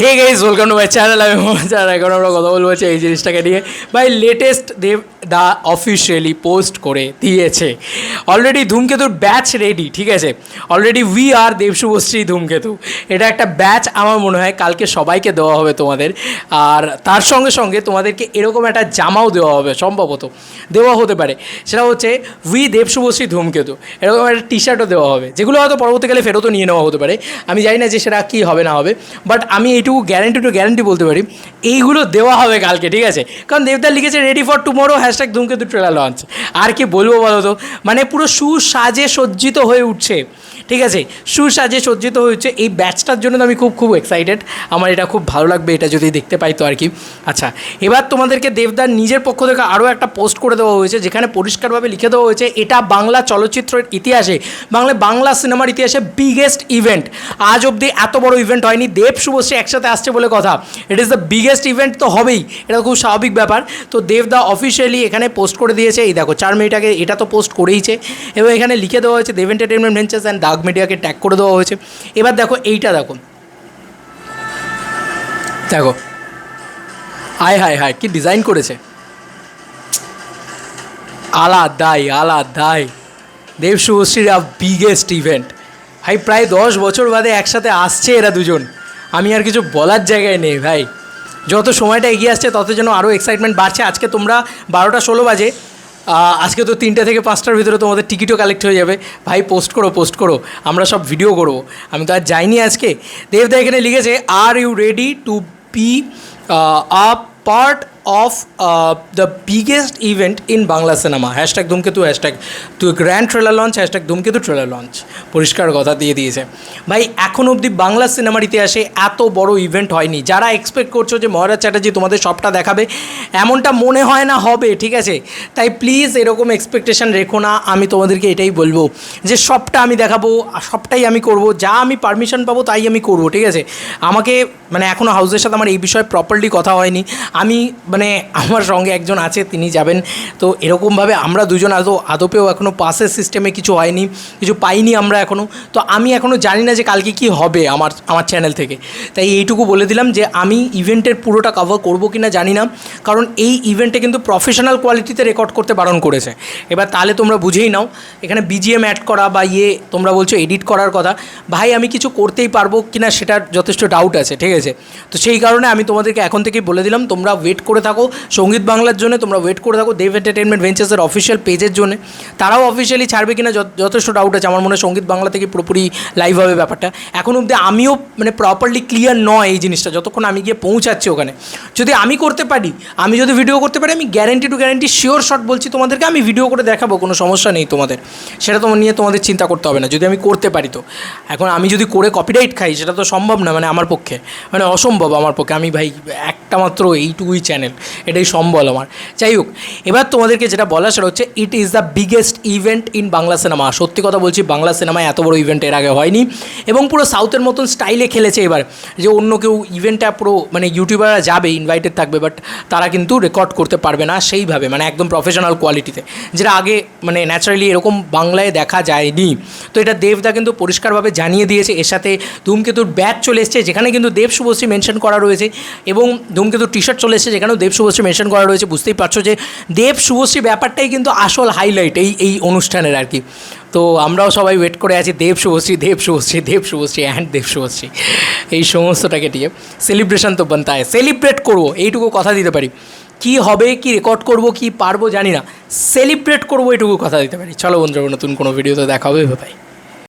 Hey guys welcome to my channel আমি মজার এখন আমরা কথা বলব এই জিনিসটাকে নিয়ে। ভাই লেটেস্ট দেব দা অফিসিয়ালি পোস্ট করে দিয়েছে। অলরেডি ধূমকেতুর ব্যাচ রেডি ঠিক আছে? অলরেডি উই আর দেবশুভশ্রী ধূমকেতু। এটা একটা ব্যাচ আমার মনে হয় কালকে সবাইকে দেওয়া হবে তোমাদের। আর তার সঙ্গে সঙ্গে তোমাদেরকে এরকম একটা জামাও দেওয়া হবে, সম্ভবত। দেওয়া হতে পারে। সেটা হচ্ছে উই দেবশুভশ্রী ধূমকেতু। এরকম একটা টি শার্টও দেওয়া হবে। যেগুলো হয়তো পরবর্তীকালে ফেরতও নিয়ে নেওয়া হতে পারে। আমি জানি না যে সেটা কী হবে, না হবে। বাট আমি এইটুকু গ্যারেন্টি টু গ্যারেন্টি বলতে পারি, এইগুলো দেওয়া হবে কালকে, ঠিক আছে? কারণ দেবদার লিখেছে ready for tomorrow hashtag Dhumketu trailer launch আর কি বলব বলো তো? মানে পুরো সুসাজে সজ্জিত হয়ে উঠছে, ঠিক আছে? সুসাজে সজ্জিত হয়ে উঠছে। এই ব্যাচটার জন্য তো আমি খুব খুব এক্সাইটেড আমার এটা খুব ভালো লাগবে, এটা যদি দেখতে পাই তো আর কি। আচ্ছা এবার তোমাদেরকে দেবদার নিজের পক্ষ থেকে আরও একটা পোস্ট করে দেওয়া হয়েছে, যেখানে পরিষ্কারভাবে লিখে দেওয়া হয়েছে, এটা বাংলা চলচ্চিত্রের ইতিহাসে, বাংলা বাংলা সিনেমার ইতিহাসে বিগেস্ট ইভেন্ট আজ অবধি এত বড় ইভেন্ট হয়নি। দেব শুভশ্রী একসাথে আসছে বলে কথা। It is the biggest event তো হবেই, এটা খুব স্বাভাবিক ব্যাপার। তো দেবদা অফিসিয়ালি এখানে পোস্ট করে দিয়েছে, এই দেখো, চার মিনিট আগে এটা তো পোস্ট করেইছে। এবং এখানে লিখে দেওয়া হয়েছে, দেব এন্টারটেনমেন্ট ভেঞ্চার্স অ্যান্ড দাগ মিডিয়াকে ট্যাগ করে দেওয়া হয়েছে। এবার দেখো, এইটা দেখো। দেখো। হায় হায় হায়, কি ডিজাইন করেছে। আলাদাই আলাদাই। দেব শুভশ্রীর বিগেস্ট ইভেন্ট ভাই, প্রায় দশ বছর বাদে একসাথে আসছে এরা দুজন। আমি আর কিছু বলার জায়গায় নেই, ভাই। যত সময়টা এগিয়ে আসছে, তত যেন আরও এক্সাইটমেন্ট বাড়ছে। আজকে তোমরা বারোটা ষোলো বাজে। আজকে তো তিনটে থেকে পাঁচটার ভিতরে তোমাদের টিকিটও কালেক্ট হয়ে যাবে। ভাই পোস্ট করো পোস্ট করো। আমরা সব ভিডিও করব। আমি তো আর যাইনি আজকে। দেবদা এখানে লিখেছে are you ready to be a part of the biggest event in Bangla cinema hashtag Dhumketu hashtag to grand trailer launch hashtag Dhumketu trailer launch পরিষ্কার কথা দিয়ে দিয়েছে ভাই এখন অবধি বাংলা সিনেমার ইতিহাসে এত বড় ইভেন্ট হয়নি। যারা এক্সপেক্ট করছ যে মহারাজ চ্যাটার্জি তোমাদের সবটা দেখাবে, এমনটা মনে হয় না হবে, ঠিক আছে? তাই প্লিজ এরকম এক্সপেকটেশন রেখো না। আমি তোমাদেরকে এটাই বলব যে সবটা আমি দেখাবো, সবটাই আমি করব। যা আমি পারমিশন পাবো, তাই আমি করব, ঠিক আছে? আমাকে মানে এখনও হাউসের সাথে আমার এই বিষয়ে প্রপারলি কথা হয়নি। আমি মানে আমার সঙ্গে একজন আছে, তিনি যাবেন। তো এরকমভাবে আমরা দুজন আদৌ, আদপেও এখনও পাসের সিস্টেমে কিছু হয়নি, কিছু পাইনি আমরা এখনও তো আমি এখনও জানি না যে কালকে কি হবে আমার আমার চ্যানেল থেকে। তাই এইটুকু বলে দিলাম যে আমি ইভেন্টের পুরোটা কভার করব কি না জানি না, কারণ এই ইভেন্টে কিন্তু প্রফেশনাল কোয়ালিটিতে রেকর্ড করতে বারণ করেছে। এবার তাহলে তোমরা বুঝেই নাও, এখানে বিজিএম অ্যাড করা বা ইয়ে তোমরা বলছো এডিট করার কথা। ভাই, আমি কিছু করতেই পারব কিনা সেটার যথেষ্ট ডাউট আছে, ঠিক আছে? তো সেই কারণে আমি তোমাদেরকে এখন থেকেই বলে দিলাম, তোমরা ওয়েট করে থাকো, সংগীত বাংলার জন্য তোমরা ওয়েট করে থাকো দেব এন্টারটেনমেন্ট ভেঞ্চার্সের অফিসিয়াল পেজের জন্য। তারাও অফিসিয়ালি ছাড়বে কিনা যথ- যথেষ্ট ডাউট আছে, আমার মনে হয় সংগীত বাংলা থেকে পুরোপুরি লাইভ হবে ব্যাপারটা। এখন অবধি আমিও মানে প্রপারলি ক্লিয়ার নয় এই জিনিসটা, যতক্ষণ আমি গিয়ে পৌঁছাচ্ছি ওখানে। যদি আমি করতে পারি, আমি যদি ভিডিও করতে পারি, আমি guarantee to guarantee sure shot বলছি তোমাদেরকে, আমি ভিডিও করে দেখাবো, কোনো সমস্যা নেই তোমাদের। সেটা তোমার নিয়ে তোমাদের চিন্তা করতে হবে না, যদি আমি করতে পারি তো। এখন আমি যদি করে কপিরাইট খাই, সেটা তো সম্ভব না মানে আমার পক্ষে। মানে অসম্ভব আমার পক্ষে, আমি ভাই, একটা মাত্র এইটুকুই চ্যানেল এটাই সম্বল আমার। যাই হোক, এবার তোমাদেরকে যেটা বলা সেটা হচ্ছে it is the biggest event in Bangla cinema সত্যি কথা বলছি, বাংলা সিনেমায় এত বড় ইভেন্ট এর আগে হয়নি। এবং পুরো সাউথের মতন স্টাইলে খেলেছে এবার। যে অন্য কেউ ইভেন্টটা পুরো মানে ইউটিউবাররা যাবে ইনভাইটেড থাকবে বাট তারা কিন্তু রেকর্ড করতে পারবে না সেইভাবে মানে একদম প্রফেশনাল কোয়ালিটিতে যেটা আগে মানে ন্যাচারালি এরকম বাংলায় দেখা যায়নি। তো এটা দেবদা কিন্তু পরিষ্কারভাবে জানিয়ে দিয়েছে। এর সাথে ধূমকেতুর ব্যাচ চলে এসছে, যেখানে কিন্তু দেব শুভশ্রী মেনশন করা রয়েছে। এবং ধূমকেতুর টি শার্ট চলে এসছে, যেখানেও দেব শুভশ্রী মেনশন করা রয়েছে, বুঝতেই পারছ যে দেব শুভশ্রী ব্যাপারটাই কিন্তু আসল হাইলাইট এই এই অনুষ্ঠানের আর কি। তো আমরাও সবাই ওয়েট করে আছি, দেব শুভশ্রী দেব শুভশ্রী দেব শুভশ্রী অ্যান্ড দেব শুভশ্রী। এই সমস্তটাকে নিয়ে। সেলিব্রেশন তো বানতে হয় সেলিব্রেট করব, এইটুকু কথা দিতে পারি। কি হবে, কি রেকর্ড করব, কি পারব জানি না। সেলিব্রেট করব, এইটুকু কথা দিতে পারি। চলো বন্ধুরা, নতুন কোনো ভিডিওতে দেখা হবে ভাই